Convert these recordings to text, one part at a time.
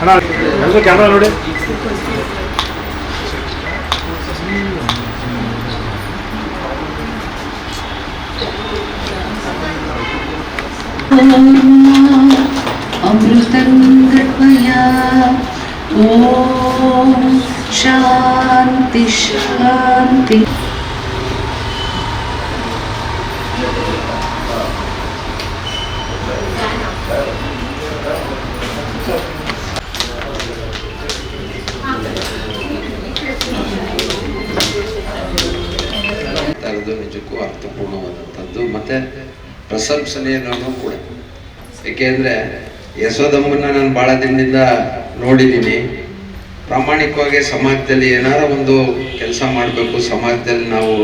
ಅಣ್ಣ ಎಲ್ಲರೂ ಕ್ಯಾಮ್ರಾ ನೋಡಿ? अमृतं गत्वया ॐ शान्ति शान्ति ಥರದ್ದು ನಿಜಕ್ಕೂ ಅರ್ಥಪೂರ್ಣವಾದಂಥದ್ದು ಮತ್ತು ಪ್ರಶಂಸನೀಯನೂ ಕೂಡ. ಏಕೆಂದರೆ ಯಶೋದಮ್ಮನ ನಾನು ಭಾಳ ದಿನದಿಂದ ನೋಡಿದ್ದೀನಿ. ಪ್ರಾಮಾಣಿಕವಾಗಿ ಸಮಾಜದಲ್ಲಿ ಏನಾರ ಒಂದು ಕೆಲಸ ಮಾಡಬೇಕು, ಸಮಾಜದಲ್ಲಿ ನಾವು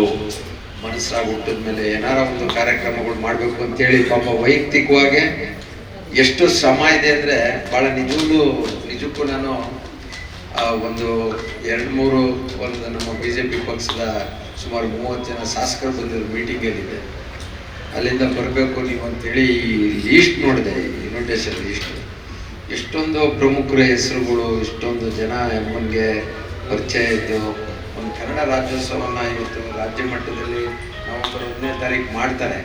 ಮನಸ್ಸಾಗಿ ಹುಟ್ಟಿದ ಮೇಲೆ ಏನಾರ ಒಂದು ಕಾರ್ಯಕ್ರಮಗಳು ಮಾಡಬೇಕು ಅಂತೇಳಿ ಪಾಪ ವೈಯಕ್ತಿಕವಾಗಿ ಎಷ್ಟು ಶ್ರಮ ಇದೆ ಅಂದರೆ ಭಾಳ ನಿಜವೂ ನಿಜಕ್ಕೂ ನಾನು ಒಂದು ಎರಡು ಮೂರು ಒಂದು ನಮ್ಮ ಬಿ ಜೆ ಪಿ ಪಕ್ಷದ ಸುಮಾರು ಮೂವತ್ತು ಜನ ಶಾಸಕರು ಬಂದಿರೋ ಮೀಟಿಂಗಲ್ಲಿದೆ ಅಲ್ಲಿಂದ ಬರಬೇಕು ನೀವು ಅಂತೇಳಿ ಲೀಸ್ಟ್ ನೋಡಿದೆ ಇನ್ವಿಟೇಷನ್ ಲೀಸ್ಟ್ ಎಷ್ಟೊಂದು ಪ್ರಮುಖರ ಹೆಸರುಗಳು ಇಷ್ಟೊಂದು ಜನ ಎಮ್ಮನ್ಗೆ ಪರಿಚಯ ಇದ್ದು, ಒಂದು ಕನ್ನಡ ರಾಜ್ಯೋತ್ಸವನ ಇವತ್ತು ರಾಜ್ಯ ಮಟ್ಟದಲ್ಲಿ ನವೆಂಬರ್ ಒಂದನೇ ತಾರೀಕು ಮಾಡ್ತಾರೆ.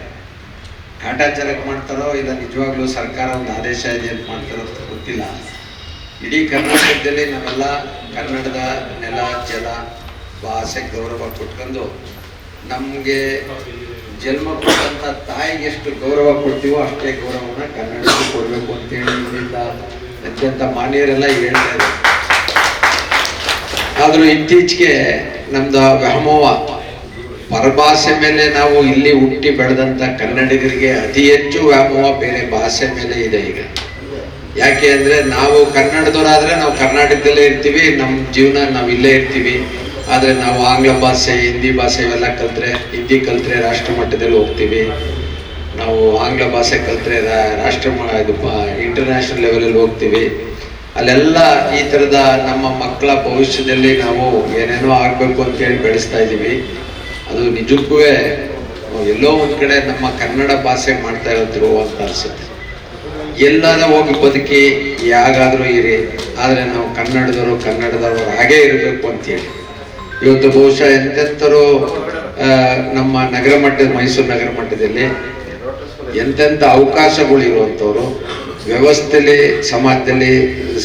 ಕಾಟಾಚಾರಕ್ಕೆ ಮಾಡ್ತಾರೋ ಇಲ್ಲ ನಿಜವಾಗ್ಲೂ ಸರ್ಕಾರ ಒಂದು ಆದೇಶ ಇದೆ ಅಂತ ಮಾಡ್ತಾರೋ ಅಂತ ಗೊತ್ತಿಲ್ಲ. ಇಡೀ ಕರ್ನಾಟಕದಲ್ಲಿ ನಾವೆಲ್ಲ ಕನ್ನಡದ ನೆಲ, ಜಲ, ಭಾಷೆ ಗೌರವ ಕೊಟ್ಕೊಂಡು ನಮಗೆ ಜನ್ಮ ಕೊಟ್ಟಂತ ತಾಯಿಗೆ ಎಷ್ಟು ಗೌರವ ಕೊಡ್ತೀವೋ ಅಷ್ಟೇ ಗೌರವನ ಕನ್ನಡಕ್ಕೆ ಕೊಡಬೇಕು ಅಂತೇಳಿ ಇಲ್ಲಿಂದ ಅತ್ಯಂತ ಮಾನ್ಯರೆಲ್ಲ ಹೇಳ್ತಾ ಆದರೂ ಇತ್ತೀಚೆಗೆ ನಮ್ದು ವ್ಯಾಮೋಹ ಪರಭಾಷೆ ಮೇಲೆ ನಾವು ಇಲ್ಲಿ ಹುಟ್ಟಿ ಬೆಳೆದಂಥ ಕನ್ನಡಿಗರಿಗೆ ಅತಿ ಹೆಚ್ಚು ವ್ಯಾಮೋಹ ಬೇರೆ ಭಾಷೆ ಮೇಲೆ ಇದೆ ಈಗ. ಯಾಕೆ ಅಂದ್ರೆ ನಾವು ಕನ್ನಡದವರಾದ್ರೆ ನಾವು ಕರ್ನಾಟಕದಲ್ಲೇ ಇರ್ತೀವಿ, ನಮ್ಮ ಜೀವನ ನಾವು ಇಲ್ಲೇ ಇರ್ತೀವಿ. ಆದ್ರೆ ನಾವು ಆಂಗ್ಲ ಭಾಷೆ, ಹಿಂದಿ ಭಾಷೆ ಇವೆಲ್ಲ ಕಲಿತ್ರೆ, ಹಿಂದಿ ಕಲ್ತ್ರೆ ರಾಷ್ಟ್ರ ಮಟ್ಟದಲ್ಲಿ ಹೋಗ್ತೀವಿ. ನಾವು ಆಂಗ್ಲ ಭಾಷೆ ಕಲಿತ್ರೆ ರಾಷ್ಟ್ರ ಇದು ಇಂಟರ್ನ್ಯಾಷನಲ್ ಲೆವೆಲಲ್ಲಿ ಹೋಗ್ತೀವಿ. ಅಲ್ಲೆಲ್ಲ ಈ ಥರದ ನಮ್ಮ ಮಕ್ಕಳ ಭವಿಷ್ಯದಲ್ಲಿ ನಾವು ಏನೇನೋ ಆಗಬೇಕು ಅಂತೇಳಿ ಬೆಳೆಸ್ತಾ ಇದ್ದೀವಿ. ಅದು ನಿಜಕ್ಕೂ ಎಲ್ಲೋ ಒಂದು ಕಡೆ ನಮ್ಮ ಕನ್ನಡ ಭಾಷೆ ಮಾಡ್ತಾ ಇರೋದ್ರು ಅಂತ ಅನಿಸುತ್ತೆ. ಎಲ್ಲಾದ ಹೋಗಿ ಬದುಕಿ, ಯಾಗಾದರೂ ಇರಿ, ಆದರೆ ನಾವು ಕನ್ನಡದವರು ಕನ್ನಡದವರು ಹಾಗೇ ಇರಬೇಕು ಅಂತೇಳಿ ಇವತ್ತು ಬಹುಶಃ ಎಂತೆಂಥರು ನಮ್ಮ ನಗರ ಮಟ್ಟದ ಮೈಸೂರು ನಗರ ಮಟ್ಟದಲ್ಲಿ ಎಂತೆಂಥ ಅವಕಾಶಗಳು ಇರುವಂಥವ್ರು ವ್ಯವಸ್ಥೆಯಲ್ಲಿ ಸಮಾಜದಲ್ಲಿ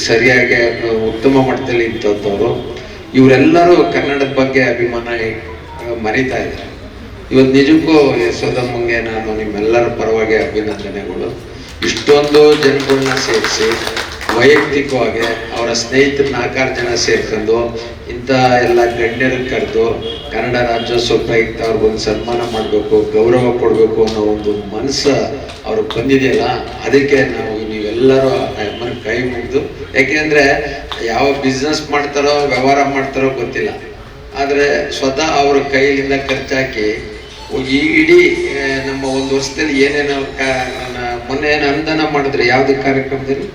ಸರಿಯಾಗಿ ಉತ್ತಮ ಮಟ್ಟದಲ್ಲಿ ಇಂಥವ್ರು ಇವರೆಲ್ಲರೂ ಕನ್ನಡದ ಬಗ್ಗೆ ಅಭಿಮಾನ ಮರಿತಾ ಇದ್ದಾರೆ. ಇವತ್ತು ನಿಜಕ್ಕೂ ಯಶೋದಮ್ಮಂಗೆ ನಾನು ನಿಮ್ಮೆಲ್ಲರ ಪರವಾಗಿ ಅಭಿನಂದನೆಗಳು. ಇಷ್ಟೊಂದು ಜನಗಳನ್ನ ಸೇರಿಸಿ, ವೈಯಕ್ತಿಕವಾಗಿ ಅವರ ಸ್ನೇಹಿತರ ನಾಲ್ಕಾರು ಜನ ಸೇರ್ಕೊಂಡು ಇಂಥ ಎಲ್ಲ ಗಣ್ಯರ ಕರೆದು ಕನ್ನಡ ರಾಜ್ಯೋತ್ಸವ ಪ್ರಯುಕ್ತ ಅವ್ರಿಗೊಂದು ಸನ್ಮಾನ ಮಾಡಬೇಕು ಗೌರವ ಕೊಡಬೇಕು ಅನ್ನೋ ಒಂದು ಮನಸ್ಸು ಅವ್ರಿಗೆ ಬಂದಿದೆಯಲ್ಲ ಅದಕ್ಕೆ ನಾವು ನೀವೆಲ್ಲರೂ ಅಮ್ಮನ ಕೈ ಮುಗಿದು ಯಾಕೆಂದರೆ ಯಾವ ಬಿಸ್ನೆಸ್ ಮಾಡ್ತಾರೋ ವ್ಯವಹಾರ ಮಾಡ್ತಾರೋ ಗೊತ್ತಿಲ್ಲ. ಆದರೆ ಸ್ವತಃ ಅವ್ರ ಕೈಯಿಂದ ಖರ್ಚಾಕಿ ಈ ಇಡೀ ನಮ್ಮ ಒಂದು ವರ್ಷದಲ್ಲಿ ಏನೇನೋ ಮೊನ್ನೆ ಏನು ಅನುದಾನ ಮಾಡಿದ್ರೆ ಯಾವುದೇ ಕಾರ್ಯಕ್ರಮದಲ್ಲಿ?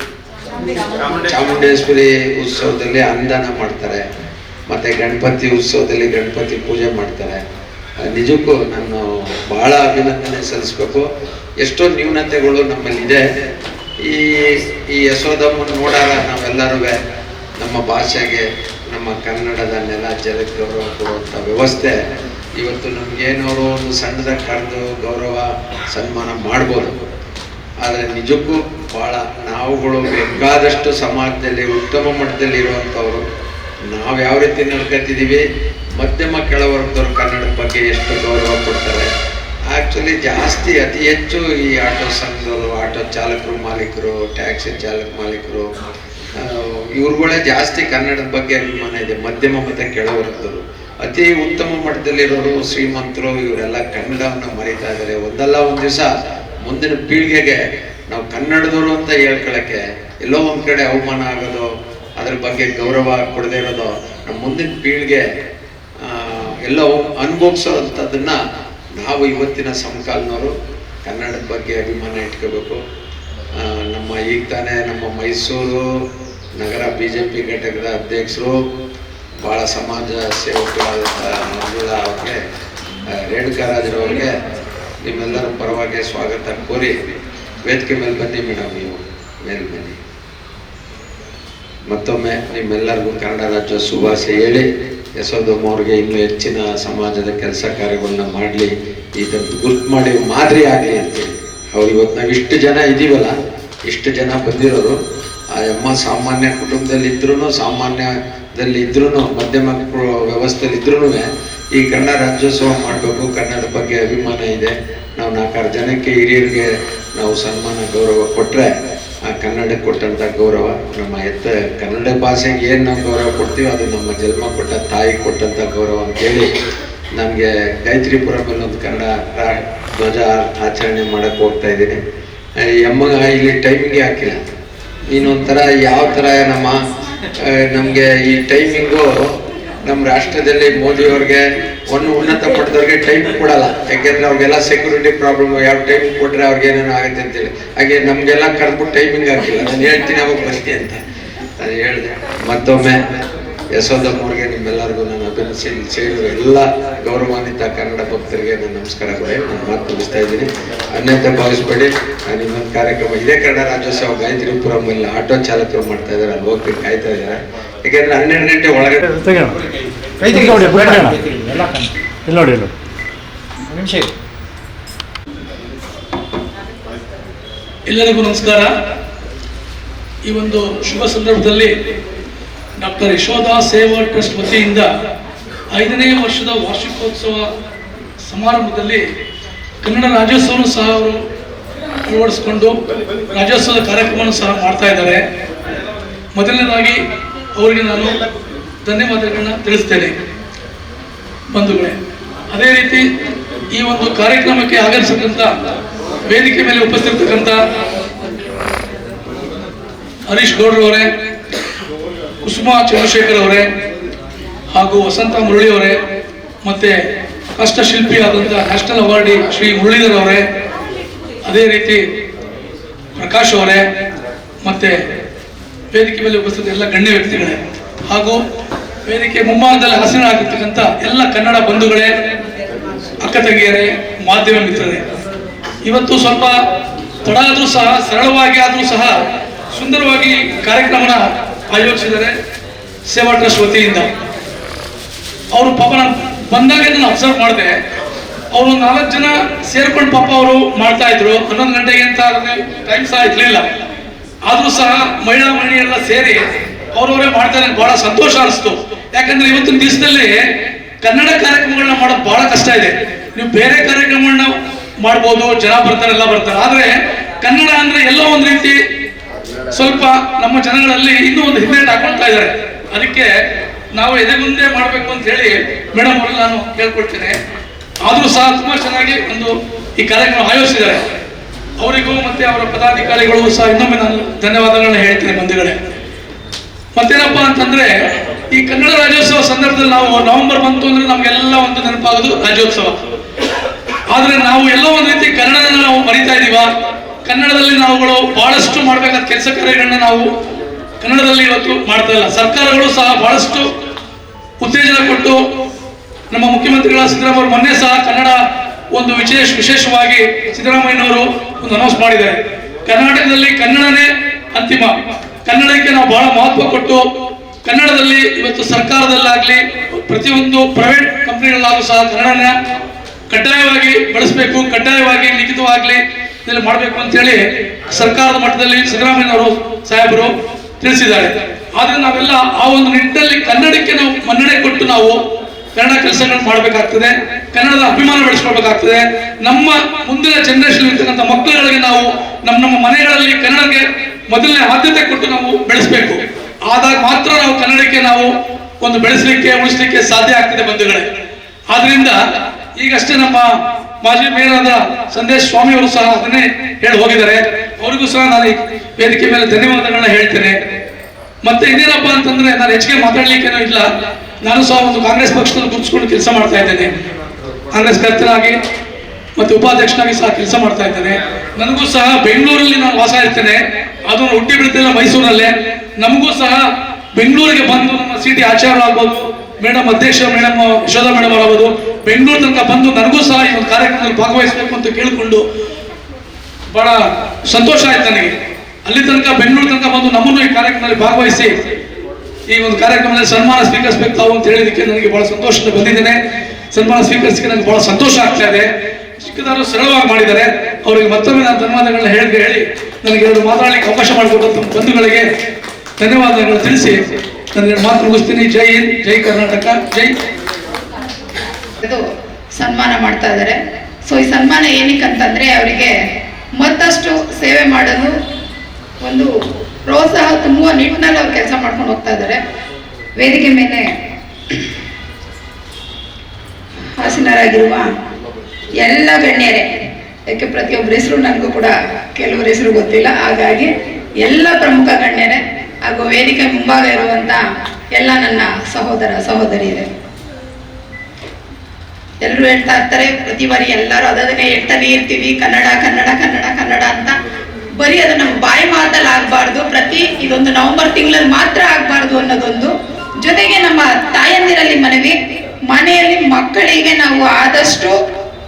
ಚಾಮುಂಡೇಶ್ವರಿ. ಉತ್ಸವದಲ್ಲಿ ಅನುದಾನ ಮಾಡ್ತಾರೆ. ಮತ್ತೆ ಗಣಪತಿ ಉತ್ಸವದಲ್ಲಿ ಗಣಪತಿ ಪೂಜೆ ಮಾಡ್ತಾರೆ. ನಿಜಕ್ಕೂ ನಾನು ಬಹಳ ಅಭಿನಂದನೆ ಸಲ್ಲಿಸ್ಬೇಕು. ಎಷ್ಟೋ ನ್ಯೂನತೆಗಳು ನಮ್ಮಲ್ಲಿದೆ. ಈ ಈ ಯಶೋದಮ್ಮನ ನೋಡಾರ ನಾವೆಲ್ಲರೂ ನಮ್ಮ ಭಾಷೆಗೆ, ನಮ್ಮ ಕನ್ನಡದ ನೆಲ ಜಲಕ್ಕೆ ಗೌರವ ಕೊಡುವಂಥ ವ್ಯವಸ್ಥೆ. ಇವತ್ತು ನಮಗೇನೋ ಒಂದು ಸಣ್ಣದಾಗಿ ಕರೆದು ಗೌರವ, ಸನ್ಮಾನ ಮಾಡ್ಬೋದು. ಆದರೆ ನಿಜಕ್ಕೂ ಭಾಳ ನಾವುಗಳು ಬೇಕಾದಷ್ಟು ಸಮಾಜದಲ್ಲಿ, ಉತ್ತಮ ಮಟ್ಟದಲ್ಲಿ ಇರುವಂಥವ್ರು ನಾವು ಯಾವ ರೀತಿ ನಡ್ಕೊತಿದ್ದೀವಿ, ಮಧ್ಯಮ ಕೆಳವರ್ಗದವ್ರು ಕನ್ನಡದ ಬಗ್ಗೆ ಎಷ್ಟು ಗೌರವ ಕೊಡ್ತಾರೆ. ಆ್ಯಕ್ಚುಲಿ ಜಾಸ್ತಿ ಅತಿ ಹೆಚ್ಚು ಈ ಆಟೋ ಸಂಘದವರು, ಆಟೋ ಚಾಲಕರು, ಮಾಲೀಕರು, ಟ್ಯಾಕ್ಸಿ ಚಾಲಕ ಮಾಲೀಕರು ಇವ್ರುಗಳೇ ಜಾಸ್ತಿ ಕನ್ನಡದ ಬಗ್ಗೆ ಅಭಿಮಾನ ಇದೆ, ಮಧ್ಯಮ ಮತ್ತು ಕೆಳವರ್ಗದವರು. ಅತಿ ಉತ್ತಮ ಮಟ್ಟದಲ್ಲಿರೋರು ಶ್ರೀಮಂತರು, ಇವರೆಲ್ಲ ಕನ್ನಡವನ್ನು ಮರಿತಾ ಇದ್ದಾರೆ. ಒಂದಲ್ಲ ಒಂದು ದಿವಸ ಮುಂದಿನ ಪೀಳಿಗೆಗೆ ನಾವು ಕನ್ನಡದವರು ಅಂತ ಹೇಳ್ಕೊಳಕ್ಕೆ ಎಲ್ಲೋ ಒಂದು ಕಡೆ ಅವಮಾನ ಆಗೋದು ಅದ್ರ ಬಗ್ಗೆ ಗೌರವ ಕೊಡದೇ ಇರೋದು ನಮ್ಮ ಮುಂದಿನ ಪೀಳಿಗೆ ಎಲ್ಲ ಅನುಭವಿಸೋ ನಾವು ಇವತ್ತಿನ ಸಮಕಾಲನವರು ಕನ್ನಡದ ಬಗ್ಗೆ ಅಭಿಮಾನ ಇಟ್ಕೋಬೇಕು. ನಮ್ಮ ಈಗ ತಾನೇ ನಮ್ಮ ಮೈಸೂರು ನಗರ ಬಿ ಜೆ ಪಿ ಘಟಕದ ಅಧ್ಯಕ್ಷರು ಭಾಳ ಸಮಾಜ ಸೇವಕರಾದಂಥ ಮಂಜುಳ ಅವ್ರಿಗೆ ರೇಣುಕಾರಾಜರವ್ರಿಗೆ ನಿಮ್ಮೆಲ್ಲರ ಪರವಾಗಿ ಸ್ವಾಗತ ಕೋರಿ ವೇದಿಕೆ ಮೇಲೆ ಬನ್ನಿ ಮೇಡಮ್ ನೀವು, ಮೇಲೆ ಬನ್ನಿ. ಮತ್ತೊಮ್ಮೆ ನಿಮ್ಮೆಲ್ಲರಿಗೂ ಕನ್ನಡ ರಾಜ್ಯ ಶುಭಾಶಯ ಹೇಳಿ, ಯಶೋಧಮ್ಮ ಅವ್ರಿಗೆ ಇನ್ನೂ ಹೆಚ್ಚಿನ ಸಮಾಜದ ಕೆಲಸ ಕಾರ್ಯಗಳನ್ನ ಮಾಡಲಿ, ಇದನ್ನು ಗುರ್ತು ಮಾಡಿ ಮಾದರಿ ಆಗಲಿ ಅಂತೇಳಿ. ಅವ್ರು ಇವತ್ತು ನಾವು ಇಷ್ಟು ಜನ ಇದ್ದೀವಲ್ಲ ಇಷ್ಟು ಜನ ಬಂದಿರೋರು, ಆ ಅಮ್ಮ ಸಾಮಾನ್ಯ ಕುಟುಂಬದಲ್ಲಿ ಇದ್ರೂ ಸಾಮಾನ್ಯದಲ್ಲಿ ಇದ್ರೂ ಮಧ್ಯಮ ವ್ಯವಸ್ಥೆಯಲ್ಲಿ ಇದ್ರೂ ಈ ಕನ್ನಡ ರಾಜ್ಯೋತ್ಸವ ಮಾಡಬೇಕು, ಕನ್ನಡದ ಬಗ್ಗೆ ಅಭಿಮಾನ ಇದೆ. ನಾವು ನಾಲ್ಕಾರು ಜನಕ್ಕೆ ಹಿರಿಯರಿಗೆ ನಾವು ಸನ್ಮಾನ ಗೌರವ ಕೊಟ್ಟರೆ ಆ ಕನ್ನಡಕ್ಕೆ ಕೊಟ್ಟಂಥ ಗೌರವ, ನಮ್ಮ ಎತ್ತ ಕನ್ನಡ ಭಾಷೆಗೆ ಏನು ನಾವು ಗೌರವ ಕೊಡ್ತೀವಿ ಅದು ನಮ್ಮ ಜನ್ಮ ಕೊಟ್ಟ ತಾಯಿ ಕೊಟ್ಟಂಥ ಗೌರವ ಅಂತೇಳಿ ನಮಗೆ ಗಾಯತ್ರಿಪುರಮಲ್ಲಿ ಒಂದು ಕನ್ನಡ ರಾ- ಧ್ವಜ ಆಚರಣೆ ಮಾಡೋಕ್ಕೆ ಹೋಗ್ತಾ ಇದ್ದೀನಿ. ಎಮ್ಮಗ ಇಲ್ಲಿ ಟೈಮಿಂಗೇ ಹಾಕಿಲ್ಲ. ನೀನೊಂಥರ ಯಾವ ಥರ ನಮ್ಮ ನಮಗೆ ಈ ಟೈಮಿಂಗು ನಮ್ಮ ರಾಷ್ಟ್ರದಲ್ಲಿ ಮೋದಿ ಅವ್ರಿಗೆ ಒಂದು ಉನ್ನತ ಮಟ್ಟದವ್ರಿಗೆ ಟೈಮ್ ಕೊಡಲ್ಲ. ಯಾಕೆಂದ್ರೆ ಅವ್ರಿಗೆಲ್ಲ ಸೆಕ್ಯೂರಿಟಿ ಪ್ರಾಬ್ಲಮ್ ಯಾವ ಟೈಮ್ ಕೊಟ್ರೆ ಅವ್ರಿಗೆ ಏನೇನು ಆಗುತ್ತೆ ಅಂತೇಳಿ. ಹಾಗೆ ನಮಗೆಲ್ಲ ಕರೆದ್ಬಿಟ್ಟು ಟೈಮಿಂಗ್ ಆಗಿಲ್ಲ. ನಾನು ಹೇಳ್ತೀನಿ, ಅವಾಗ ಬರ್ತೀನಿ ಅಂತ. ನಾನು ಹೇಳಿದೆ. ಮತ್ತೊಮ್ಮೆ. ಯಶೋಧಮ್ಮ ಅವ್ರಿಗೆ ನಿಮ್ಮೆಲ್ಲರಿಗೂ ನಾನು ಅಭಿನಂದಿಸಿ ಇಲ್ಲಿ ಸೇರಿರೋ ಎಲ್ಲ ಗೌರವಾನ್ವಿತ ಕನ್ನಡ ಭಕ್ತರಿಗೆ ನನ್ನ ನಮಸ್ಕಾರಗಳೇ ನಾನು ಮಾತು ಮುಗಿಸ್ತಾ ಇದ್ದೀನಿ. ಅನ್ಯತೆ ಭಾವಿಸ್ಬೇಡಿ. ನಾನು ಇನ್ನೊಂದು ಕಾರ್ಯಕ್ರಮ. ಇದೇ ಕನ್ನಡ ರಾಜ್ಯೋತ್ಸವ ಗಾಯತ್ರಿಪುರಮಲ್ಲಿ ಆಟೋ ಚಾಲಕರು ಮಾಡ್ತಾ ಇದ್ದಾರೆ. ಅಲ್ಲಿ ಹೋಗಿ ಕಾಯ್ತಾ ಇದ್ದಾರೆ. ಯಾಕೆಂದ್ರೆ ಹನ್ನೆರಡು ಗಂಟೆ ಒಳಗೆ ನೋಡಿ ಬೇಡ. ಬೇಡ. ಎಲ್ಲ ಕಣ್ಣು. ನೋಡಿ ಒಂದು ನಿಮಿಷ ಎಲ್ಲರಿಗೂ ನಮಸ್ಕಾರ. ಈ ಒಂದು ಶುಭ ಸಂದರ್ಭದಲ್ಲಿ ಡಾಕ್ಟರ್ ಯಶೋಧ ಸೇವಾ ಟ್ರಸ್ಟ್ ವತಿಯಿಂದ ಐದನೇ ವರ್ಷದ ವಾರ್ಷಿಕೋತ್ಸವ ಸಮಾರಂಭದಲ್ಲಿ ಕನ್ನಡ ರಾಜ್ಯೋತ್ಸವವನ್ನು ಸಹ ಅವರು ಅಳವಡಿಸ್ಕೊಂಡು ರಾಜ್ಯೋತ್ಸವದ ಕಾರ್ಯಕ್ರಮವನ್ನು ಸಹ ಮಾಡ್ತಾ ಇದ್ದಾರೆ. ಮೊದಲನೇದಾಗಿ ಅವರಿಗೆ ನಾನು ಧನ್ಯವಾದಗಳನ್ನ ತಿಳಿಸ್ತೇನೆ. ಬಂಧುಗಳೇ, ಅದೇ ರೀತಿ ಈ ಒಂದು ಕಾರ್ಯಕ್ರಮಕ್ಕೆ ಆಗಮಿಸಿದಂಥ ವೇದಿಕೆ ಮೇಲೆ ಉಪಸ್ಥಿತಕ್ಕಂಥ ಹರೀಶ್ ಗೌಡ್ರು ಅವರೇ ಕುಸುಮಾ ಚಂದ್ರಶೇಖರ್ ಅವರೇ ಹಾಗೂ ವಸಂತ ಮುರಳಿ ಅವರೇ ಮತ್ತೆ ಕಷ್ಟಶಿಲ್ಪಿ ಆದಂಥ ನ್ಯಾಷನಲ್ ಅವಾರ್ಡಿ ಶ್ರೀ ಮುರಳೀಧರ್ ಅವರೇ, ಅದೇ ರೀತಿ ಪ್ರಕಾಶ್ ಅವರೇ, ಮತ್ತೆ ವೇದಿಕೆ ಮೇಲೆ ಉಪಸ್ಥಿತ ಎಲ್ಲ ಗಣ್ಯ ವ್ಯಕ್ತಿಗಳೇ, ಹಾಗೂ ವೇದಿಕೆ ಮುಂಭಾಗದಲ್ಲಿ ಹಸಿರಾಗಿರ್ತಕ್ಕಂಥ ಎಲ್ಲ ಕನ್ನಡ ಬಂಧುಗಳೇ, ಅಕ್ಕ ತಂಗಿಯರೇ, ಮಾಧ್ಯಮ ಮಿತ್ರರೇ. ಇವತ್ತು ಸ್ವಲ್ಪ ತಡ ಆದರೂ ಸಹ, ಸರಳವಾಗಿ ಆದರೂ ಸಹ, ಸುಂದರವಾಗಿ ಕಾರ್ಯಕ್ರಮನ ಆಯೋಜಿಸಿದ್ದಾರೆ ಸೇವಾ ಟ್ರಸ್ಟ್ ವತಿಯಿಂದ ಅವರು ಪಾಪ ನಾನು ಬಂದಾಗ ನಾನು ಅಬ್ಸರ್ವ್ ಮಾಡಿದೆ, ಅವರು ನಾಲ್ಕು ಜನ ಸೇರ್ಕೊಂಡು ಪಾಪ ಅವರು ಮಾಡ್ತಾ ಇದ್ರು. ಹನ್ನೊಂದು ಗಂಟೆಗೆ ಅಂತ ಟೈಮ್ ಸಹ ಇರ್ಲಿಲ್ಲ. ಆದರೂ ಸಹ ಮಹಿಳಾ ಮಹಿಳೆಯೆಲ್ಲ ಸೇರಿ ಅವ್ರವರೇ ಮಾಡ್ತಾರೆ ಬಹಳ ಸಂತೋಷ ಅನಿಸ್ತು. ಯಾಕಂದ್ರೆ ಇವತ್ತಿನ ದಿವಸದಲ್ಲಿ ಕನ್ನಡ ಕಾರ್ಯಕ್ರಮಗಳನ್ನ ಮಾಡೋದು ಬಹಳ ಕಷ್ಟ ಇದೆ. ನೀವು ಬೇರೆ ಕಾರ್ಯಕ್ರಮಗಳನ್ನ ಮಾಡ್ಬೋದು, ಜನ ಬರ್ತಾರೆ, ಎಲ್ಲ ಬರ್ತಾರೆ. ಆದ್ರೆ ಕನ್ನಡ ಅಂದ್ರೆ ಎಲ್ಲೋ ಒಂದು ರೀತಿ ಸ್ವಲ್ಪ ನಮ್ಮ ಜನಗಳಲ್ಲಿ ಇನ್ನೂ ಒಂದು ಹಿಂದೆ ಹಾಕೊಳ್ತಾ ಇದ್ದಾರೆ. ಅದಕ್ಕೆ ನಾವು ಎದೆ ಮುಂದೆ ಮಾಡಬೇಕು ಅಂತ ಹೇಳಿ ಮೇಡಮ್ ಅವರು ನಾನು ಕೇಳ್ಕೊಳ್ತೇನೆ. ಆದರೂ ಸಹ ತುಂಬಾ ಚೆನ್ನಾಗಿ ಒಂದು ಈ ಕಾರ್ಯಕ್ರಮ ಆಯೋಜಿಸಿದ್ದಾರೆ. ಅವರಿಗೂ ಮತ್ತೆ ಅವರ ಪದಾಧಿಕಾರಿಗಳಿಗೂ ಸಹ ಇನ್ನೊಮ್ಮೆ ನಾನು ಧನ್ಯವಾದಗಳನ್ನ ಹೇಳ್ತೇನೆ ಬಂಧುಗಳೇ. ಮತ್ತೇನಪ್ಪ ಅಂತಂದ್ರೆ, ಈ ಕನ್ನಡ ರಾಜ್ಯೋತ್ಸವ ಸಂದರ್ಭದಲ್ಲಿ ನಾವು ನವೆಂಬರ್ ಬಂತು ಅಂದ್ರೆ ನಮಗೆಲ್ಲ ಒಂದು ನೆನಪಾಗೋದು ರಾಜ್ಯೋತ್ಸವ. ಆದ್ರೆ ನಾವು ಎಲ್ಲೋ ಒಂದು ರೀತಿ ಕನ್ನಡನ ನಾವು ಮರಿತಾ ಇದೀವ? ಕನ್ನಡದಲ್ಲಿ ನಾವುಗಳು ಬಹಳಷ್ಟು ಮಾಡಬೇಕಾದ ಕೆಲಸ ಕಾರ್ಯಗಳನ್ನ ನಾವು ಕನ್ನಡದಲ್ಲಿ ಇವತ್ತು ಮಾಡ್ತಾ ಇಲ್ಲ. ಸರ್ಕಾರಗಳು ಸಹ ಬಹಳಷ್ಟು ಉತ್ತೇಜನ ಕೊಟ್ಟು ನಮ್ಮ ಮುಖ್ಯಮಂತ್ರಿಗಳ ಸಿದ್ದರಾಮಯ್ಯ ಮೊನ್ನೆ ಸಹ ಕನ್ನಡ ಒಂದು ವಿಶೇಷ ವಿಶೇಷವಾಗಿ ಸಿದ್ದರಾಮಯ್ಯನವರು ಒಂದು ಅನೌನ್ಸ್ ಮಾಡಿದ್ದಾರೆ. ಕರ್ನಾಟಕದಲ್ಲಿ ಕನ್ನಡನೇ ಅಂತಿಮ. ಕನ್ನಡಕ್ಕೆ ನಾವು ಬಹಳ ಮಹತ್ವ ಕೊಟ್ಟು ಕನ್ನಡದಲ್ಲಿ ಇವತ್ತು ಸರ್ಕಾರದಲ್ಲಾಗ್ಲಿ ಪ್ರತಿಯೊಂದು ಪ್ರೈವೇಟ್ ಕಂಪ್ನಿಗಳಲ್ಲಾದ್ರೂ ಸಹ ಕನ್ನಡನ ಕಡ್ಡಾಯವಾಗಿ ಬಳಸಬೇಕು, ಕಡ್ಡಾಯವಾಗಿ ಲಿಖಿತವಾಗ್ಲಿ ಇದೆಲ್ಲ ಮಾಡಬೇಕು ಅಂತ ಹೇಳಿ ಸರ್ಕಾರದ ಮಟ್ಟದಲ್ಲಿ ಸಿದ್ದರಾಮಯ್ಯನವರು ಸಾಹೇಬರು ತಿಳಿಸಿದ್ದಾರೆ. ಆದ್ರೆ ನಾವೆಲ್ಲ ಆ ಒಂದು ನಿಟ್ಟಿನಲ್ಲಿ ಕನ್ನಡಕ್ಕೆ ನಾವು ಮನ್ನಣೆ ಕೊಟ್ಟು ನಾವು ಕನ್ನಡ ಕೆಲಸಗಳನ್ನು ಮಾಡಬೇಕಾಗ್ತದೆ. ಕನ್ನಡದ ಅಭಿಮಾನ ಬೆಳೆಸ್ಕೊಳ್ಬೇಕಾಗ್ತದೆ. ನಮ್ಮ ಮುಂದಿನ ಜನರೇಷನ್ ಇರ್ತಕ್ಕಂಥ ಮಕ್ಕಳುಗಳಿಗೆ ನಾವು ನಮ್ಮ ನಮ್ಮ ಮನೆಗಳಲ್ಲಿ ಕನ್ನಡಕ್ಕೆ ಮೊದಲನೇ ಆದ್ಯತೆ ಕೊಟ್ಟು ನಾವು ಬೆಳೆಸಬೇಕು. ಆದಾಗ ಮಾತ್ರ ನಾವು ಕನ್ನಡಕ್ಕೆ ನಾವು ಒಂದು ಬೆಳೆಸಲಿಕ್ಕೆ, ಉಳಿಸಲಿಕ್ಕೆ ಸಾಧ್ಯ ಆಗ್ತದೆ ಬಂಧುಗಳೇ. ಆದ್ರಿಂದ ಈಗಷ್ಟೇ ನಮ್ಮ ಮಾಜಿ ಮೇಯರಾದ ಸಂದೇಶ್ ಸ್ವಾಮಿ ಅವರು ಸಹ ಅದನ್ನೇ ಹೇಳಿ ಹೋಗಿದ್ದಾರೆ. ಅವರಿಗೂ ಸಹ ನಾನು ವೇದಿಕೆ ಮೇಲೆ ಧನ್ಯವಾದಗಳನ್ನ ಹೇಳ್ತೇನೆ. ಮತ್ತೆ ಇನ್ನೇನಪ್ಪ ಅಂತಂದ್ರೆ ನಾನು ಹೆಚ್ಚಿಗೆ ಮಾತಾಡ್ಲಿಕ್ಕೇನೂ ಇಲ್ಲ. ನಾನು ಸಹ ಒಂದು ಕಾಂಗ್ರೆಸ್ ಪಕ್ಷದಲ್ಲಿ ಗುರುತಿಸ್ಕೊಂಡು ಕೆಲಸ ಮಾಡ್ತಾ ಇದ್ದೇನೆ. ಕಾಂಗ್ರೆಸ್ ಕರ್ತನಾಗಿ ಮತ್ತೆ ಉಪಾಧ್ಯಕ್ಷನಾಗಿ ಸಹ ಕೆಲಸ ಮಾಡ್ತಾ ಇದ್ದೇನೆ. ನನಗೂ ಸಹ ಬೆಂಗಳೂರಲ್ಲಿ ನಾನು ವಾಸ ಇರ್ತೇನೆ. ಅದನ್ನು ಹುಟ್ಟಿ ಬಿಡ್ತಿಲ್ಲ ಮೈಸೂರಲ್ಲೇ. ನಮಗೂ ಸಹ ಬೆಂಗಳೂರಿಗೆ ಬಂದು ನಮ್ಮ ಸಿಟಿ ಆಚಾರ ಆಗ್ಬೋದು. ಮೇಡಮ್ ಅಧ್ಯಕ್ಷ ಮೇಡಮ್ ಯಶೋಧ ಮೇಡಮ್ ಆಗ್ಬೋದು ಬೆಂಗಳೂರು ತನಕ ಬಂದು ನನಗೂ ಸಹ ಈ ಒಂದು ಕಾರ್ಯಕ್ರಮದಲ್ಲಿ ಭಾಗವಹಿಸಬೇಕು ಅಂತ ಕೇಳಿಕೊಂಡು ಬಹಳ ಸಂತೋಷ ಆಯ್ತು ನನಗೆ. ಅಲ್ಲಿ ತನಕ, ಬೆಂಗಳೂರು ತನಕ ಬಂದು ನಮ್ಮನ್ನು ಈ ಕಾರ್ಯಕ್ರಮದಲ್ಲಿ ಭಾಗವಹಿಸಿ ಈ ಒಂದು ಕಾರ್ಯಕ್ರಮದಲ್ಲಿ ಸನ್ಮಾನ ಸ್ವೀಕರಿಸಬೇಕು ತಾವು ಅಂತ ಹೇಳಿದಕ್ಕೆ ನನಗೆ ಬಹಳ ಸಂತೋಷದಿಂದ ಬಂದಿದ್ದೇನೆ. ಸನ್ಮಾನ ಸ್ವೀಕರಿಸಕ್ಕೆ ನನಗೆ ಬಹಳ ಸಂತೋಷ ಆಗ್ತಾ ಇದೆ. ಚಿಕ್ಕದಾರು ಸರಳವಾಗಿ ಮಾಡಿದ್ದಾರೆ. ಅವರಿಗೆ ಮತ್ತೊಮ್ಮೆ ನಾನು ಧನ್ಯವಾದಗಳನ್ನ ಹೇಳಿ ಹೇಳಿ ನನಗೆ ಎರಡು ಮಾತಾಡಲಿಕ್ಕೆ ಅವಕಾಶ ಮಾಡಿಕೊಟ್ಟ ಬಂಧುಗಳಿಗೆ ಧನ್ಯವಾದಗಳು ತಿಳಿಸಿ. ನನಗೆ ಮಾತು ಮುಗಿಸ್ತೀನಿ. ಜೈ ಜೈ ಕರ್ನಾಟಕ, ಜೈ ಇದು ಸನ್ಮಾನ ಮಾಡ್ತಾ ಇದ್ದಾರೆ. ಸೊ ಈ ಸನ್ಮಾನ ಏನಕ್ಕೆ ಅಂತಂದ್ರೆ ಅವರಿಗೆ ಮತ್ತಷ್ಟು ಸೇವೆ ಮಾಡಲು ಒಂದು ಪ್ರೋತ್ಸಾಹ ತುಂಬುವ ನಿಟ್ಟಿನಲ್ಲಿ ಅವ್ರು ಕೆಲಸ ಮಾಡ್ಕೊಂಡು ಹೋಗ್ತಾ ಇದ್ದಾರೆ. ವೇದಿಕೆ ಮೇಲೆ ಹಾಸನರಾಗಿರುವ ಎಲ್ಲ ಗಣ್ಯರೇ, ಯಾಕೆ ಪ್ರತಿಯೊಬ್ಬರ ಹೆಸರು, ನನಗೂ ಕೂಡ ಕೆಲವರ ಹೆಸರು ಗೊತ್ತಿಲ್ಲ. ಹಾಗಾಗಿ ಎಲ್ಲ ಪ್ರಮುಖ ಗಣ್ಯರೇ ಹಾಗೂ ವೇದಿಕೆ ಮುಂಭಾಗ ಇರುವಂತ ಎಲ್ಲ ನನ್ನ ಸಹೋದರ ಸಹೋದರಿಯರೇ ಎಲ್ಲರೂ ಹೇಳ್ತಾ ಇರ್ತಾರೆ, ಪ್ರತಿ ಬಾರಿ ಎಲ್ಲರೂ ಅದನ್ನೇ ಹೇಳ್ತಾನೆ ಇರ್ತೀವಿ, ಕನ್ನಡ ಕನ್ನಡ ಕನ್ನಡ ಕನ್ನಡ ಅಂತ. ಬರೀ ಅದು ಬಾಯಿ ಮಾತಲ್ಲಿ ಆಗ್ಬಾರ್ದು, ಪ್ರತಿ ಇದೊಂದು ನವೆಂಬರ್ ತಿಂಗಳಲ್ಲಿ ಮಾತ್ರ ಆಗ್ಬಾರ್ದು ಅನ್ನೋದೊಂದು. ಜೊತೆಗೆ ನಮ್ಮ ತಾಯಂದಿರಲ್ಲಿ ಮನವಿ, ಮನೆಯಲ್ಲಿ ಮಕ್ಕಳಿಗೆ ನಾವು ಆದಷ್ಟು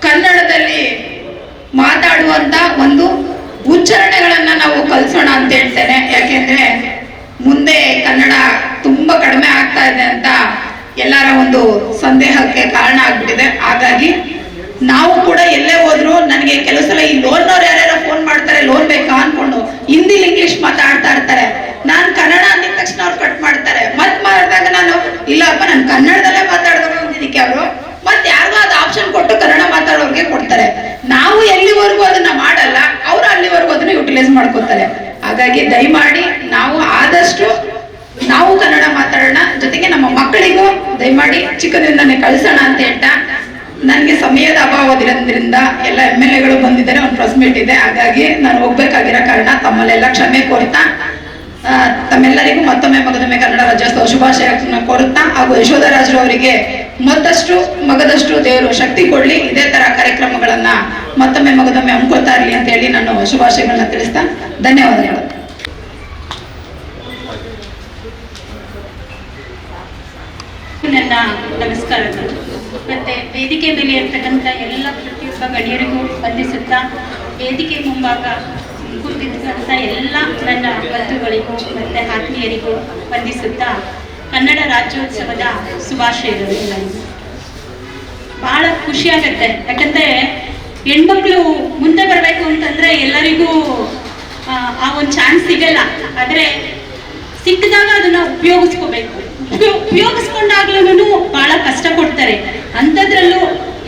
ಕನ್ನಡದಲ್ಲಿ ಮಾತಾಡುವಂತ ಒಂದು ಉಚ್ಚಾರಣೆಗಳನ್ನ ನಾವು ಕಲಿಸೋಣ ಅಂತ ಹೇಳ್ತೇನೆ. ಯಾಕೆಂದ್ರೆ ಮುಂದೆ ಕನ್ನಡ ತುಂಬ ಕಡಿಮೆ ಆಗ್ತಾ ಇದೆ ಅಂತ ಎಲ್ಲರ ಒಂದು ಸಂದೇಹಕ್ಕೆ ಕಾರಣ ಆಗ್ಬಿಟ್ಟಿದೆ. ಹಾಗಾಗಿ ನಾವು ಕೂಡ ಎಲ್ಲೇ ಹೋದ್ರು ನನಗೆ ಕೆಲವು ಸಲ ಈ ಲೋನ್ನವ್ರು ಯಾರ್ಯಾರ ಫೋನ್ ಮಾಡ್ತಾರೆ, ಲೋನ್ ಬೇಕಾ ಅನ್ಕೊಂಡು ಹಿಂದಿಲಿ ಇಂಗ್ಲಿಷ್ ಮಾತಾಡ್ತಾ ಇರ್ತಾರೆ. ನಾನ್ ಕನ್ನಡ ಅಂದಿದ ತಕ್ಷಣ ಅವ್ರು ಕಟ್ ಮಾಡ್ತಾರೆ. ಮತ್ ಮಾಡಿದಾಗ ನಾನು ಇಲ್ಲಪ್ಪ ನಾನು ಕನ್ನಡದಲ್ಲೇ ಮಾತಾಡ್ಬೇಕು ಅಂದಿದ್ದಕ್ಕೆ ಅವರು. ಮತ್ ಯಾರಿಗೂ ಅದು ಆಪ್ಷನ್ ಕೊಟ್ಟು ಕನ್ನಡ ಮಾತಾಡೋರ್ಗೆ ಕೊಡ್ತಾರೆ. ನಾವು ಎಲ್ಲಿವರೆಗೂ ಅದನ್ನ ಮಾಡಲ್ಲ, ಅವ್ರು ಅಲ್ಲಿವರೆಗೂ ಅದನ್ನ ಯುಟಿಲೈಸ್ ಮಾಡ್ಕೋತಾರೆ. ಹಾಗಾಗಿ ದಯಮಾಡಿ ನಾವು ಆದಷ್ಟು ನಾವು ಕನ್ನಡ ಮಾತಾಡೋಣ, ಜೊತೆಗೆ ನಮ್ಮ ಮಕ್ಕಳಿಗೂ ದಯಮಾಡಿ ಚಿಕ್ಕದಿಂದಾನೆ ಕಳಿಸೋಣ ಅಂತ ಹೇಳ್ತಾ, ನನಗೆ ಸಮಯದ ಅಭಾವದಿರೋದ್ರಿಂದ ಎಲ್ಲ ಎಂ ಎಲ್ ಎಗಳು ಬಂದಿದ್ದಾರೆ, ಒಂದು ಪ್ರೆಸ್ ಮೀಟ್ ಇದೆ. ಹಾಗಾಗಿ ನಾನು ಹೋಗ್ಬೇಕಾಗಿರೋ ಕಾರಣ ತಮ್ಮಲ್ಲೆಲ್ಲ ಕ್ಷಮೆ ಕೋರ್ತಾ ತಮ್ಮೆಲ್ಲರಿಗೂ ಮತ್ತೊಮ್ಮೆ ಮಗದೊಮ್ಮೆ ಕನ್ನಡ ರಾಜ್ಯೋತ್ಸವ ಶುಭಾಶಯ ಕೋರುತ್ತಾ, ಹಾಗೂ ಯಶೋಧರಾಜರು ಅವರಿಗೆ ಮತ್ತಷ್ಟು ಮಗದಷ್ಟು ದೇವರು ಶಕ್ತಿ ಕೊಡ್ಲಿ. ಇದೇ ತರ ಕಾರ್ಯಕ್ರಮಗಳನ್ನ ಮತ್ತೊಮ್ಮೆ ಮಗದೊಮ್ಮೆ ಅಂಕೋತಾ ಇರಲಿ ಅಂತ ಹೇಳಿ ನಾನು ಶುಭಾಶಯಗಳನ್ನ ತಿಳಿಸ್ತಾ ಧನ್ಯವಾದಗಳು. ನನ್ನ ನಮಸ್ಕಾರಗಳು. ಮತ್ತೆ ವೇದಿಕೆ ಮೇಲೆ ಇರ್ತಕ್ಕಂಥ ಎಲ್ಲ ಪ್ರತಿಯೊಬ್ಬ ಗಣ್ಯರಿಗೂ ವಂದಿಸುತ್ತಾ ವೇದಿಕೆ ಮುಂಭಾಗ ಕೂತಿರ್ತಕ್ಕಂಥ ಎಲ್ಲ ನನ್ನ ಬಂಧುಗಳಿಗೂ ಮತ್ತೆ ಆತ್ಮೀಯರಿಗೂ ವಂದಿಸುತ್ತಾ ಕನ್ನಡ ರಾಜ್ಯೋತ್ಸವದ ಶುಭಾಶಯಗಳು ಬಹಳ ಖುಷಿಯಾಗತ್ತೆ ಯಾಕಂದ್ರೆ ಹೆಣ್ಮಕ್ಳು ಮುಂದೆ ಬರಬೇಕು ಅಂತಂದ್ರೆ ಎಲ್ಲರಿಗೂ ಆ, ಒಂದು ಚಾನ್ಸ್ ಸಿಗಲ್ಲ. ಆದ್ರೆ ಸಿಕ್ಕಿದಾಗ ಅದನ್ನ ಉಪಯೋಗಿಸ್ಕೋಬೇಕು. ಉಪಯೋ- ಉಪಯೋಗಿಸ್ಕೊಂಡಾಗ್ಲೂ ಬಹಳ ಕಷ್ಟ ಕೊಡ್ತಾರೆ ಅಂಥದ್ರಲ್ಲೂ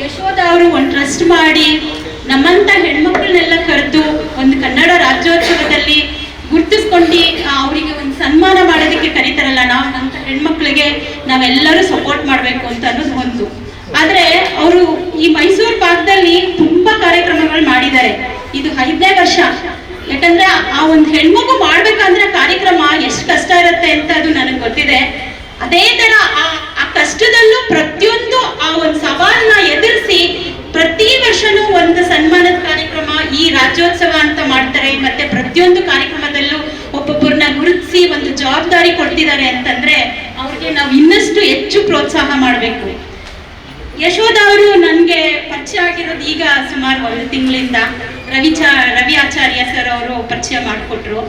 ಯಶೋಧ ಅವರು ಒಂದು ಟ್ರಸ್ಟ್ ಮಾಡಿ ನಮ್ಮಂತ ಹೆಣ್ಮಕ್ಳನ್ನೆಲ್ಲ ಕರೆದು ಒಂದು ಕನ್ನಡ ರಾಜ್ಯೋತ್ಸವದಲ್ಲಿ ಗುರ್ತಿಸ್ಕೊಂಡು ಅವರಿಗೆ ಒಂದು ಸನ್ಮಾನ ಮಾಡೋದಕ್ಕೆ ಕರೀತಾರಲ್ಲ ನಾವು ಅಂತ ಹೆಣ್ಮಕ್ಳಿಗೆ ನಾವೆಲ್ಲರೂ ಸಪೋರ್ಟ್ ಮಾಡಬೇಕು ಅಂತ ಅನ್ನೋದು ಒಂದು. ಆದ್ರೆ ಅವರು ಈ ಮೈಸೂರು ಭಾಗದಲ್ಲಿ ತುಂಬಾ ಕಾರ್ಯಕ್ರಮಗಳು ಮಾಡಿದ್ದಾರೆ. ಇದು ಐದನೇ ವರ್ಷ. ಯಾಕಂದ್ರೆ ಆ ಒಂದು ಹೆಣ್ಮಗು ಮಾಡ್ಬೇಕಂದ್ರೆ ಕಾರ್ಯಕ್ರಮ ಎಷ್ಟು ಕಷ್ಟ ಇರುತ್ತೆ ಅಂತ ಅದು ನನಗೆ ಗೊತ್ತಿದೆ. ಅದೇ ತರ ಆ ಕಷ್ಟದಲ್ಲೂ ಪ್ರತಿಯೊಂದು ಆ ಒಂದು ಸವಾಲನ್ನ ಎದುರಿಸಿ ಪ್ರತಿ ವರ್ಷನೂ ಒಂದು ಸನ್ಮಾನದ ಕಾರ್ಯಕ್ರಮ ಈ ರಾಜ್ಯೋತ್ಸವ ಅಂತ ಮಾಡ್ತಾರೆ. ಮತ್ತೆ ಪ್ರತಿಯೊಂದು ಕಾರ್ಯಕ್ರಮದಲ್ಲೂ ಒಬ್ಬೊಬ್ಬರನ್ನ ಗುರುತಿಸಿ ಒಂದು ಜವಾಬ್ದಾರಿ ಕೊಡ್ತಿದ್ದಾರೆ ಅಂತಂದ್ರೆ ಅವ್ರಿಗೆ ನಾವು ಇನ್ನಷ್ಟು ಹೆಚ್ಚು ಪ್ರೋತ್ಸಾಹ ಮಾಡಬೇಕು. ಯಶೋಧ ಅವರು ನನಗೆ ಪರಿಚಯ ಆಗಿರೋದು ಈಗ ಸುಮಾರು ಒಂದು ತಿಂಗಳಿಂದ ರವಿಚಾ ರವಿ ಆಚಾರ್ಯ ಸರ್ ಅವರು ಪರಿಚಯ ಮಾಡಿಕೊಟ್ರು.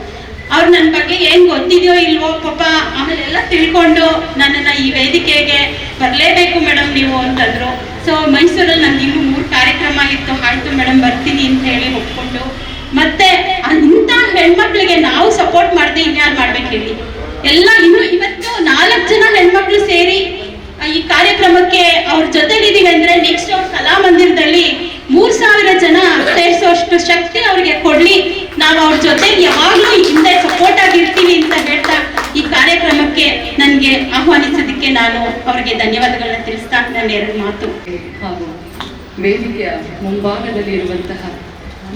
ಅವ್ರು ನನ್ನ ಬಗ್ಗೆ ಏನು ಗೊತ್ತಿದೆಯೋ ಇಲ್ವೋ ಪಾಪ ಆಮೇಲೆಲ್ಲ ತಿಳ್ಕೊಂಡು ನನ್ನನ್ನು ಈ ವೇದಿಕೆಗೆ ಬರಲೇಬೇಕು ಮೇಡಮ್ ನೀವು ಅಂತಂದ್ರು. ಸೊ ಮೈಸೂರಲ್ಲಿ ನಂದು ಇನ್ನೂ ಮೂರು ಕಾರ್ಯಕ್ರಮ ಇತ್ತು. ಆಯ್ತು ಮೇಡಮ್ ಬರ್ತೀನಿ ಅಂತ ಹೇಳಿ ಒಪ್ಕೊಂಡು. ಮತ್ತೆ ಇಂಥ ಹೆಣ್ಮಕ್ಳಿಗೆ ನಾವು ಸಪೋರ್ಟ್ ಮಾಡದೆ ಇನ್ಯಾರು ಮಾಡ್ಬೇಕು ಹೇಳಿ. ಎಲ್ಲ ಇನ್ನು ಇವತ್ತು ನಾಲ್ಕು ಜನ ಹೆಣ್ಮಕ್ಳು ಸೇರಿ ಈ ಕಾರ್ಯಕ್ರಮಕ್ಕೆ ಅವ್ರ ಜೊತೆಲಿದೀವಿ ಅಂದ್ರೆ ನೆಕ್ಸ್ಟ್ ಅವ್ರ ಕಲಾಮಂದಿರದಲ್ಲಿ ಮೂರ್ ಸಾವಿರ ಜನ ಸೇರಿಸುವಷ್ಟು ಶಕ್ತಿ ಅವ್ರಿಗೆ ಕೊಡ್ಲಿ. ನಾವು ಅವ್ರ ಜೊತೆ ಯಾವಾಗ್ಲೂ ಹಿಂದೆ ಸಪೋರ್ಟ್ ಆಗಿರ್ತೀವಿ ಅಂತ ಹೇಳ್ತಾ ಈ ಕಾರ್ಯಕ್ರಮಕ್ಕೆ ನನ್ಗೆ ಆಹ್ವಾನಿಸೋದಕ್ಕೆ ನಾನು ಅವ್ರಿಗೆ ಧನ್ಯವಾದಗಳನ್ನ ತಿಳಿಸ್ತಾ ನನ್ನ ಎರಡು ಮಾತು. ಹಾಗೂ ವೇದಿಕೆಯ ಮುಂಭಾಗದಲ್ಲಿ ಇರುವಂತಹ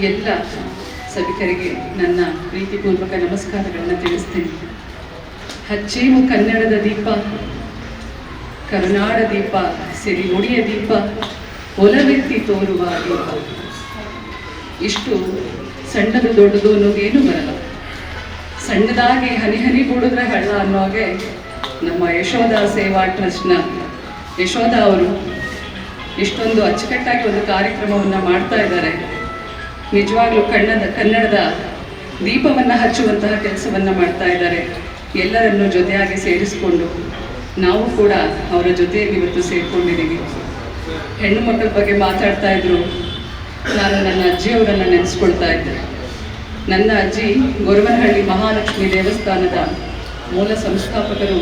ಎಲ್ಲ ಸಭಿಕರಿಗೆ ನನ್ನ ಪ್ರೀತಿಪೂರ್ವಕ ನಮಸ್ಕಾರಗಳನ್ನು ತಿಳಿಸ್ತೇನೆ. ಹಚ್ಚೇವು ಕನ್ನಡದ ದೀಪ. ಕರುನಾಡ ದೀಪ, ಸಿರಿ ನುಡಿಯ ದೀಪ ಒಲವೆತ್ತಿ ತೋರುವ ದೀಪ. ಇಷ್ಟು ಸಣ್ಣದು ದೊಡ್ಡದು ಅನ್ನೋದೇನು ಬರಲ್ಲ. ಸಣ್ಣದಾಗಿ ಹನಿ ಹನಿ ಬೂಡಿದ್ರೆ ಹಳ್ಳ ಅನ್ನೋ ಹಾಗೆ ನಮ್ಮ ಯಶೋಧ ಸೇವಾ ಟ್ರಸ್ಟ್ನ ಯಶೋಧ ಅವರು ಇಷ್ಟೊಂದು ಅಚ್ಚುಕಟ್ಟಾಗಿ ಒಂದು ಕಾರ್ಯಕ್ರಮವನ್ನು ಮಾಡ್ತಾ ಇದ್ದಾರೆ. ನಿಜವಾಗ್ಲೂ ಕನ್ನಡ, ಕನ್ನಡದ ದೀಪವನ್ನು ಹಚ್ಚುವಂತಹ ಕೆಲಸವನ್ನು ಮಾಡ್ತಾ ಇದ್ದಾರೆ. ಎಲ್ಲರನ್ನು ಜೊತೆಯಾಗಿ ಸೇರಿಸಿಕೊಂಡು ನಾವು ಕೂಡ ಅವರ ಜೊತೆಯಲ್ಲಿ ಇವತ್ತು ಸೇರಿಕೊಂಡಿದ್ದೀವಿ. ಹೆಣ್ಣು ಮಕ್ಕಳ ಬಗ್ಗೆ ಮಾತಾಡ್ತಾ ಇದ್ರು. ನಾನು ನನ್ನ ಅಜ್ಜಿಯವರನ್ನು ನೆನೆಸ್ಕೊಳ್ತಾ ಇದ್ದೆ. ನನ್ನ ಅಜ್ಜಿ ಗೊರವನಹಳ್ಳಿ ಮಹಾಲಕ್ಷ್ಮಿ ದೇವಸ್ಥಾನದ ಮೂಲ ಸಂಸ್ಥಾಪಕರು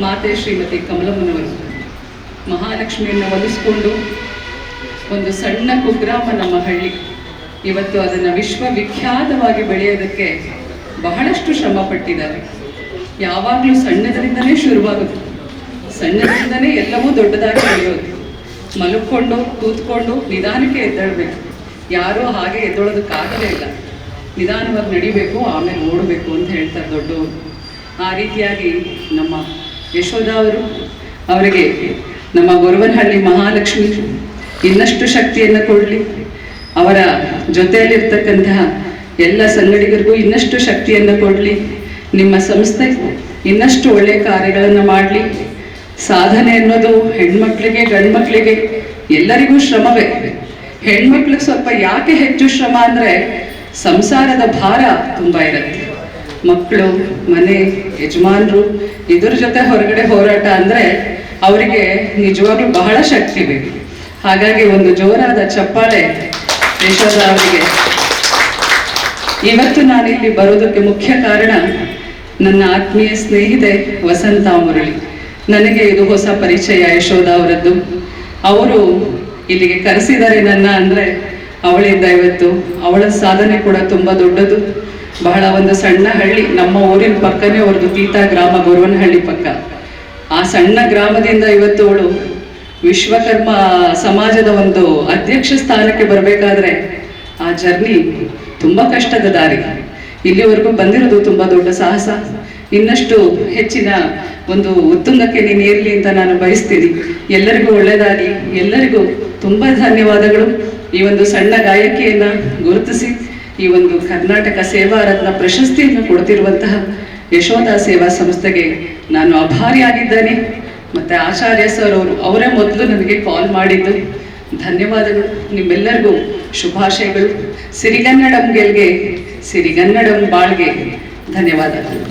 ಮಾತೆ ಶ್ರೀಮತಿ ಕಮಲಮ್ಮನವರು. ಮಹಾಲಕ್ಷ್ಮಿಯನ್ನು ಒಲಿಸ್ಕೊಂಡು ಒಂದು ಸಣ್ಣ ಕುಗ್ರಾಮ ನಮ್ಮ ಹಳ್ಳಿ. ಇವತ್ತು ಅದನ್ನು ವಿಶ್ವವಿಖ್ಯಾತವಾಗಿ ಬೆಳೆಯೋದಕ್ಕೆ ಬಹಳಷ್ಟು ಶ್ರಮ ಪಟ್ಟಿದ್ದಾರೆ. ಯಾವಾಗಲೂ ಸಣ್ಣದರಿಂದಲೇ ಶುರುವಾಗುತ್ತೆ. ಸಣ್ಣದರಿಂದನೇ ಎಲ್ಲವೂ ದೊಡ್ಡದಾಗಿ ಬೆಳೆಯೋದು ಮಲಗ್ಕೊಂಡು, ಕೂತ್ಕೊಂಡು ನಿಧಾನಕ್ಕೆ ಎದ್ದೇಳಬೇಕು. ಯಾರೂ ಹಾಗೆ ಎದ್ದೇಳೋದಕ್ಕಾಗಲೇ ಇಲ್ಲ. ನಿಧಾನವಾಗಿ ನಡಿಬೇಕು, ಆಮೇಲೆ ಓಡಬೇಕು ಅಂತ ಹೇಳ್ತಾರೆ ದೊಡ್ಡವರು. ಆ ರೀತಿಯಾಗಿ ನಮ್ಮ ಯಶೋಧ ಅವರು ಅವರಿಗೆ ನಮ್ಮ ಗೊರವನಹಳ್ಳಿ ಮಹಾಲಕ್ಷ್ಮಿ ಇನ್ನಷ್ಟು ಶಕ್ತಿಯನ್ನು ಕೊಡಲಿ. ಅವರ ಜೊತೆಯಲ್ಲಿರ್ತಕ್ಕಂತಹ ಎಲ್ಲ ಸಂಗಡಿಗರಿಗೂ ಇನ್ನಷ್ಟು ಶಕ್ತಿಯನ್ನು ಕೊಡಲಿ. ನಿಮ್ಮ ಸಂಸ್ಥೆ ಇನ್ನಷ್ಟು ಒಳ್ಳೆಯ ಕಾರ್ಯಗಳನ್ನು ಮಾಡಲಿ. ಸಾಧನೆ ಅನ್ನೋದು ಹೆಣ್ಮಕ್ಳಿಗೆ, ಗಂಡ್ಮಕ್ಳಿಗೆ ಎಲ್ಲರಿಗೂ ಶ್ರಮವೇ. ಹೆಣ್ಮಕ್ಳಿಗೆ ಸ್ವಲ್ಪ ಯಾಕೆ ಹೆಚ್ಚು ಶ್ರಮ ಅಂದರೆ ಸಂಸಾರದ ಭಾರ ತುಂಬ ಇರುತ್ತೆ. ಮಕ್ಕಳು ಮನೆ, ಯಜಮಾನರು ಇದ್ರ ಜೊತೆ ಹೊರಗಡೆ ಹೋರಾಟ ಅಂದರೆ ಅವರಿಗೆ ನಿಜವಾಗ್ಲೂ ಬಹಳ ಶಕ್ತಿ ಬೇಕು. ಹಾಗಾಗಿ ಒಂದು ಜೋರಾದ ಚಪ್ಪಾಳೆ ಯಶೋಧ ಅವರಿಗೆ. ಇವತ್ತು ನಾನಿಲ್ಲಿ ಬರೋದಕ್ಕೆ ಮುಖ್ಯ ಕಾರಣ ನನ್ನ ಆತ್ಮೀಯ ಸ್ನೇಹಿತೆ ವಸಂತ ಮುರಳಿ. ನನಗೆ ಇದು ಹೊಸ ಪರಿಚಯ ಯಶೋಧ ಅವರದ್ದು. ಅವರು ಇಲ್ಲಿಗೆ ಕರೆಸಿದ್ದಾರೆ ನನ್ನ ಅಂದರೆ ಅವಳಿಂದ ಇವತ್ತು. ಅವಳ ಸಾಧನೆ ಕೂಡ ತುಂಬ ದೊಡ್ಡದು. ಬಹಳ ಒಂದು ಸಣ್ಣ ಹಳ್ಳಿ, ನಮ್ಮ ಊರಿನ ಪಕ್ಕನೇ ಅವ್ರದ್ದು ತೀತಾ ಗ್ರಾಮ, ಗೊರವನಹಳ್ಳಿ ಪಕ್ಕ. ಆ ಸಣ್ಣ ಗ್ರಾಮದಿಂದ ಇವತ್ತು ಅವಳು ವಿಶ್ವಕರ್ಮ ಸಮಾಜದ ಒಂದು ಅಧ್ಯಕ್ಷ ಸ್ಥಾನಕ್ಕೆ ಬರಬೇಕಾದ್ರೆ ಆ ಜರ್ನಿ ತುಂಬ ಕಷ್ಟದ ದಾರಿ. ಇಲ್ಲಿವರೆಗೂ ಬಂದಿರೋದು ತುಂಬ ದೊಡ್ಡ ಸಾಹಸ. ಇನ್ನಷ್ಟು ಹೆಚ್ಚಿನ ಒಂದು ಉತ್ತುಂಗಕ್ಕೆ ನೀನು ಇರಲಿ ಅಂತ ನಾನು ಬಯಸ್ತೀನಿ. ಎಲ್ಲರಿಗೂ ಒಳ್ಳೆಯದಾಗಿ ಎಲ್ಲರಿಗೂ ತುಂಬ ಧನ್ಯವಾದಗಳು. ಈ ಒಂದು ಸಣ್ಣ ಗಾಯಕಿಯನ್ನ ಗುರುತಿಸಿ, ಈ ಒಂದು ಕರ್ನಾಟಕ ಸೇವಾ ರತ್ನ ಪ್ರಶಸ್ತಿಯನ್ನು ಕೊಡ್ತಿರುವಂತಹ ಯಶೋಧ ಸೇವಾ ಸಂಸ್ಥೆಗೆ ನಾನು ಅಭಾರಿಯಾಗಿದ್ದೇನೆ ಮತ್ತೆ ಆಚಾರ್ಯ ಸರ್ ಅವರು ಅವರೇ ಮೊದಲು ನನಗೆ ಕಾಲ್ ಮಾಡಿದ್ದು. ಧನ್ಯವಾದಗಳು. ನಿಮ್ಮೆಲ್ಲರಿಗೂ ಶುಭಾಶಯಗಳು. ಸಿರಿಗನ್ನಡಂ ಗೆಲ್ಗೆ, ಸಿರಿಗನ್ನಡಂ ಬಾಳ್ಗೆ ಧನ್ಯವಾದಗಳು.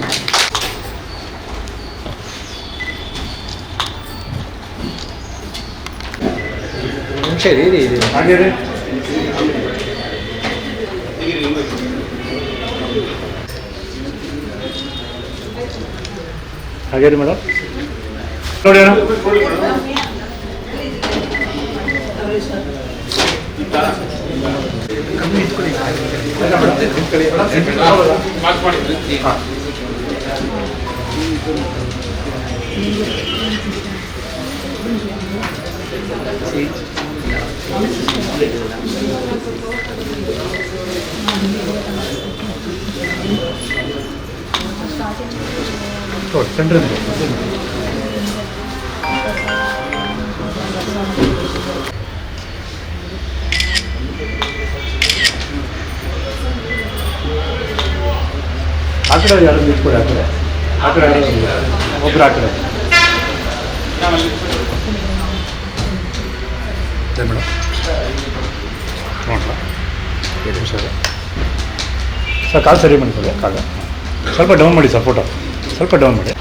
ಇರಿ ಇರಿ ಇರಿ. ಹಾಗೆ ಇರಿ. ಹಾಗೆ ರೀ ಮೇಡಮ್? ನೋಡಿ ಅಣ್ಣ. ನೋಡಿ ಸೆಂಟ್ರ್ ಆ ಕಡೆ ಯಾರು ನಿಂತ್ಕೊಳ್ಳಿ ಆ ಕಡೆ ಆ ಕಡೆ ಒಬ್ರು ಆ ಕಡೆ ಮೇಡಮ್. ಎರಡು ನಿಮಿಷ ಇದೆ. ಸರ್ ಕಾಲು ಸರಿ ಮಾಡಿಕೊಳ್ಳಿ ಕಾಲು. ಸ್ವಲ್ಪ ಡೌನ್ ಮಾಡಿ ಸರ್ ಫೋಟೋ ಸ್ವಲ್ಪ ಡೌನ್ ಮಾಡಿ.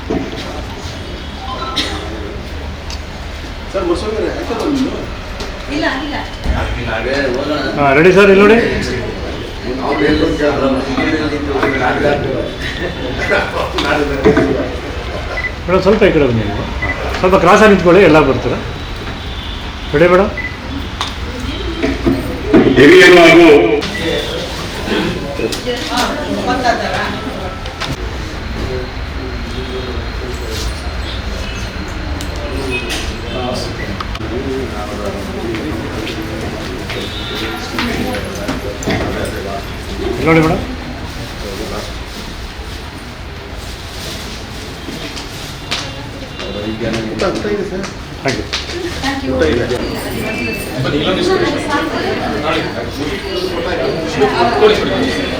ಹಾಂ ರೆಡಿ ಸರ್ ಇಲ್ಲಿ ನೋಡಿ. ಮೇಡಮ್ ಸ್ವಲ್ಪ ಈ ಕಡೆ ಬನ್ನಿ ನೀವು. ಸ್ವಲ್ಪ ಕ್ರಾಸಾಗಿ ನಿಂತ್ಕೊಳ್ಳಿ ಎಲ್ಲ ಬರ್ತಾರೆ. ರೆಡಿ ಮೇಡಮ್ ಹಿರಿಯರು ಹಾಗೂ ನೋಡಿ madam thank you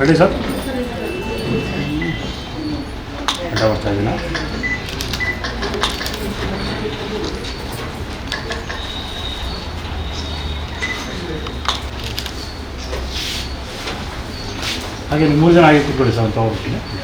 ready sir ಅಡ್ಡ ಬರ್ತಾ ಇದ್ದೀನ ಹಾಗೆ ನೀವು ಮೂರು ಜನ ಆಗಿ ಕೂತ್ಕೊಳ್ಳಿ ಸರ್ ಅಂತ ಹೋಗ್ತೀನಿ ನೋಡಿ